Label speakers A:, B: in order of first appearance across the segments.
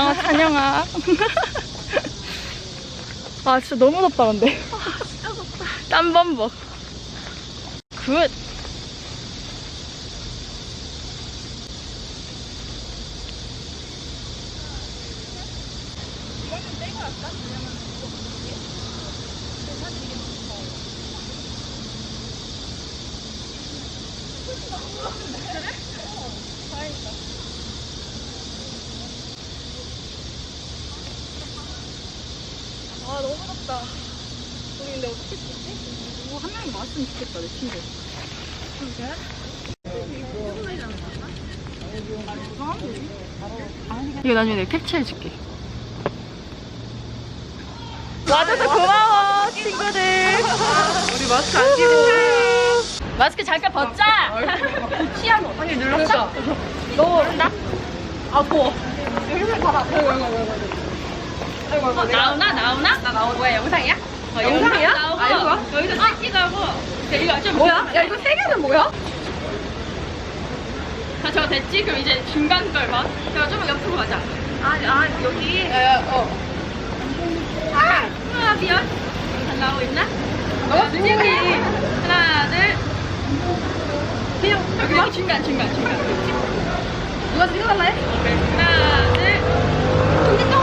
A: 고마워 찬영아. 아 진짜 너무 덥다 근데. 땀범벅. 굿. 아 너무 덥다. 우리 근데 어떻게 찍지? 누구 한 명이 왔으면 좋겠다 내 친구. 이거 나중에 내가 캡처해줄게. 와줘서 고마워 친구들.
B: 우리 마스크 안 끼고
A: 마스크 잠깐 벗자.
B: 피아노 아니 눌렀어
A: 너 모른다?
B: 아 더워 여기서 봐봐 아이고 아이고
A: 어, 나오나 나오나?
B: 나 나오는 뭐야 영상이야?
A: 어,
B: 영상이야?
A: 영상 나오고
B: 아, 이거?
A: 여기서 찍히자고. 이거 좀
B: 뭐야? 야 이거 세 개는 뭐야?
A: 자, 저거 됐지? 그럼 이제 중간 걸 봐. 자, 좀 옆으로 가자.
B: 아, 아 여기 야 야 어
A: 아, 아 미안. 잘 나오고 있나?
B: 어?
A: 찍기. 하나, 둘. 그냥 여기, 여기 중간, 중간, 중간.
B: 누가 찍어달라 해?
A: 하나, 둘. 하나,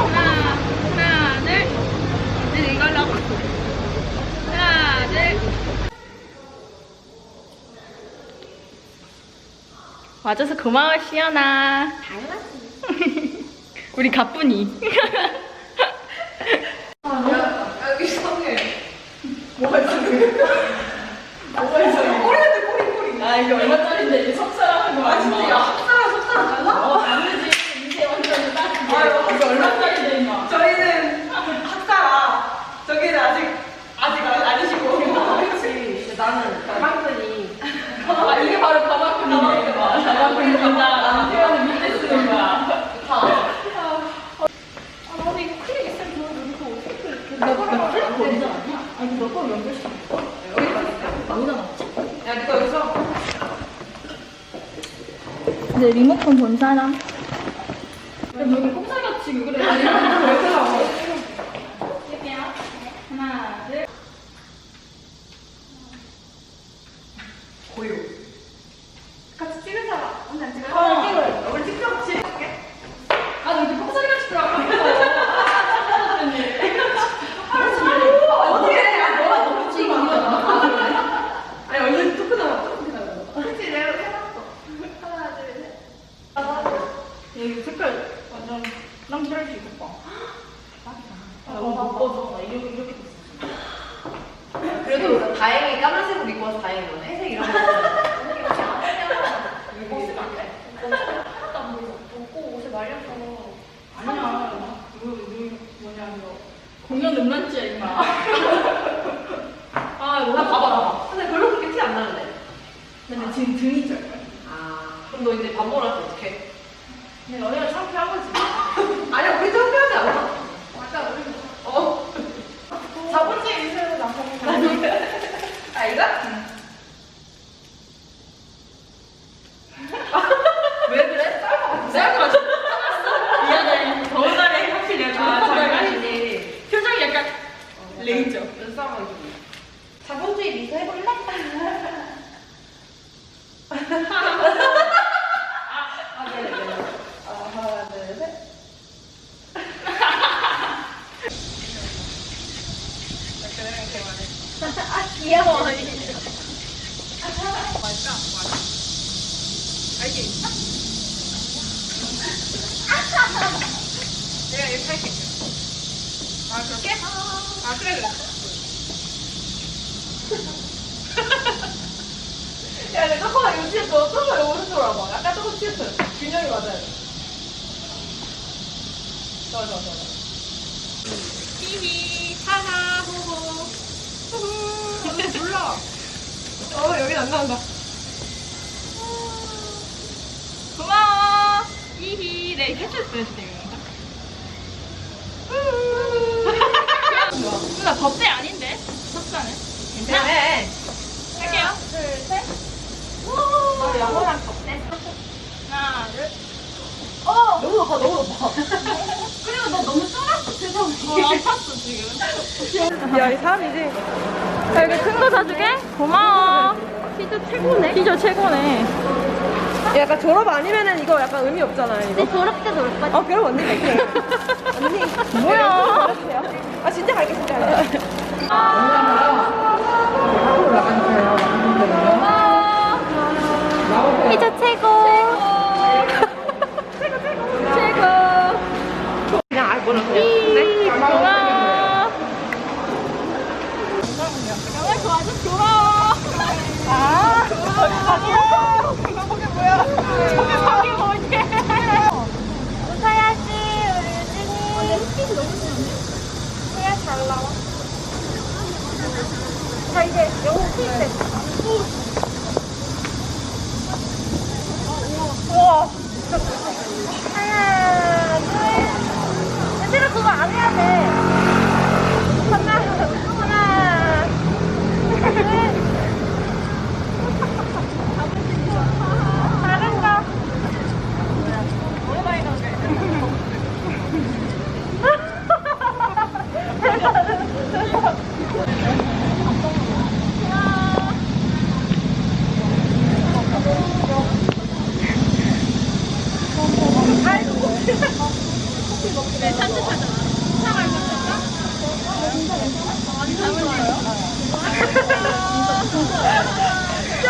A: 하나, 하고. 하나, 둘. 와줘서 고마워, 시연아. 당연하지. 우리.
B: 여기 성에 뭐가 있어 뭐가 있어 꼬리한테 꼬리 꼬리
A: 아, 이게 얼마짜리인데 이제 속사람한
B: 거아 진짜 야 속사람 속사람 달라?
A: 어, 다르지. 이제 완전 딱.
B: 아유,
A: 이게 얼마짜리인데, 임마.
B: 저희는 학사라 저기는 아직 아직 아- 아니시고 그렇지 나는 가방끈이
A: 아, 이게 바로 가방끈이네. 가방끈이 된다. 태연이 밑에 쓰는 거야.
B: 나도 이거 클릭 있으면 좋은데 이거 어떻게 클릭해
A: 너 클릭 거리지 않냐? 아니, 너거 연결시켜. 어디다 놨지?
B: 야 니가 여기서
A: 이제 리모컨 본 사람? 여기 꼼짝이었지, 그래.
B: 아니 이렇게 나와
A: 할게요. 하나, 둘.
B: 고요 같이 찍은 사람 언니 안 찍어요?
A: 어.
B: 찍어요 우리 찍자 찍게
A: 아, 너 이렇게 꼼짝이같이 들어가.
B: 어떻게 해? 아, 너가 너무 찍어. 아니, 얼른 토크 나와, 토크 나와. 그치, 내가 해놨어. 하나, 둘, 셋.
A: 얘 이거 색깔 완전 랑칠할 수 있겠다. 아, 너무 못 벗어. 나 이렇게, 이렇게 됐어.
B: 그래도 다행히 까만색으로 입고 와서 다행인 거네. 회색 이런 거. 이거 쓰면 안 돼.
A: 벗고 옷에 말려서. 아니야. 이거, 이거 뭐냐, 이거. 공연 음란지야, 임마. 아,
B: 나 봐봐, 봐봐. 근데 별로 그렇게 티 안 나는데.
A: 근데 지금 등이 짧아.
B: 아, 그럼 너 이제 밥 먹으러 갈때 어떡해?
A: 근데 너네가 창피한 거지.
B: 아니야, 우리 창피하지 않아. 아까 우리, 어.
A: 자본주의 미술은 안 보고
B: 아, 이거? 왜 그래? 짧아. 짧아.
A: 미안해. 더운 날에 확실히 내가
B: 아,
A: 좋은 날
B: 장난이지.
A: 표정이 약간 레이저.
B: 눈싸움하기 좀. 자본주의 미소 해볼래? 아, 네네, 네. 아, 하나, 둘, 셋. 아, 귀여워. 알게 있어? 내가 이렇게 할게. 아, 그렇게? 아, 그래, 그래. 야, 잠깐만, 이거 진짜 너 조금만 오른쪽으로 와봐. 약간 조금 치우쳐. 균형이 맞아야 돼. 좋아, 좋아, 좋아.
A: 히히, 하하, 호호.
B: 후후. 몰라. 어, 여긴 안 나온다.
A: 고마워. 히히. 네, 해줄 뻔했어, 이거. 나 법대 아닌데? 석사는? 괜찮아?
B: 네.
A: 할게요.
B: 둘, 셋. 너 영어랑 덥대.
A: 하나, 둘.
B: 어! 너무 높아, 너무 높아. 야, 이 사람이지.
A: 자, 이렇게 큰거 사주게? 고마워. 피자 최고네. 피자 최고네.
B: 약간 졸업 아니면은 이거 약간 의미 없잖아요, 이거.
C: 근데 졸업 때도 올 거지.
B: 어, 그럼 언니 갈게요. 언니.
A: 뭐야?
B: 아, 진짜 갈게, 진짜 갈게.
A: 고마워.
C: 피자 최고.
A: 최고, 최고. 최고.
B: 그냥 알 거는 그냥. 네?
A: 고마워. 영화 좋아서 고마워. 아, 자기야. 저게 뭐야? 저게 자기 뭐지?
C: 웃어야지, 우리 유진이. 해야 잘 나와. 자, 이제 영어 피드.
A: 우와.
C: 하나, 둘. 얘들아, 그거 안 해야 돼. 하나, 하나, 둘. 잘한다.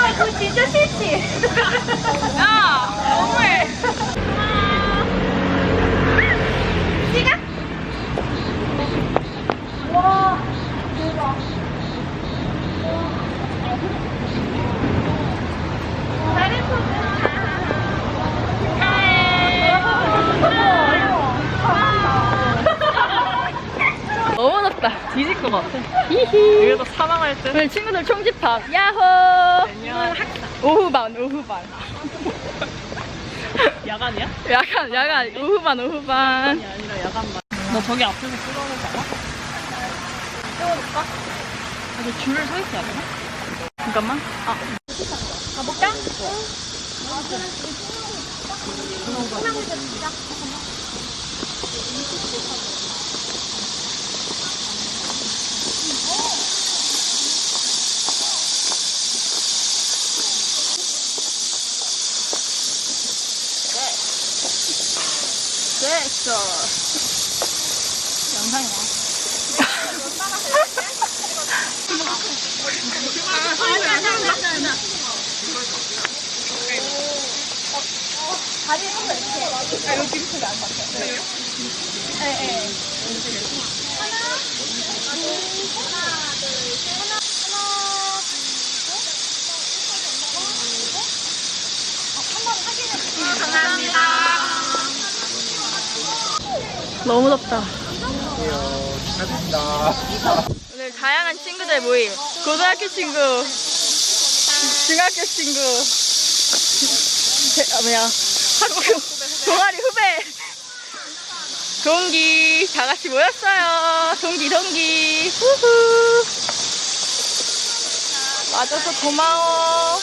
C: 저 그거 진짜 싫지?
A: 야, 너무해.
C: 시각? 와, 대박.
A: 너무 높다. 뒤질 것 같아. 히히. 여기서 사망할 듯. 오늘 친구들 총집합. 야호.
B: 안녕.
A: 오후 반, 오후 반.
B: 야간이야?
A: 야간, 야간, 오후 반, 오후 반.
B: 아니라 야간만. 너 저기 앞에서 거 알아?
A: 찍어줄까?
B: 아주 줄을 서 있어야 되나?
A: 잠깐만. 아,
C: 가볼까?
A: 됐어. 영상이 나.
C: 다리 한번 이렇게.
A: 아, 여기 밑에 나은 것 같아. 왜요? 네, 네. 너무 덥다. 오늘 다양한 친구들 모임. 고등학교 친구, 중학교 친구, 대- 아, 뭐야, 학교, 동아리 후배, 동기, 다 같이 모였어요. 동기, 동기. 후후. 와줘서 고마워.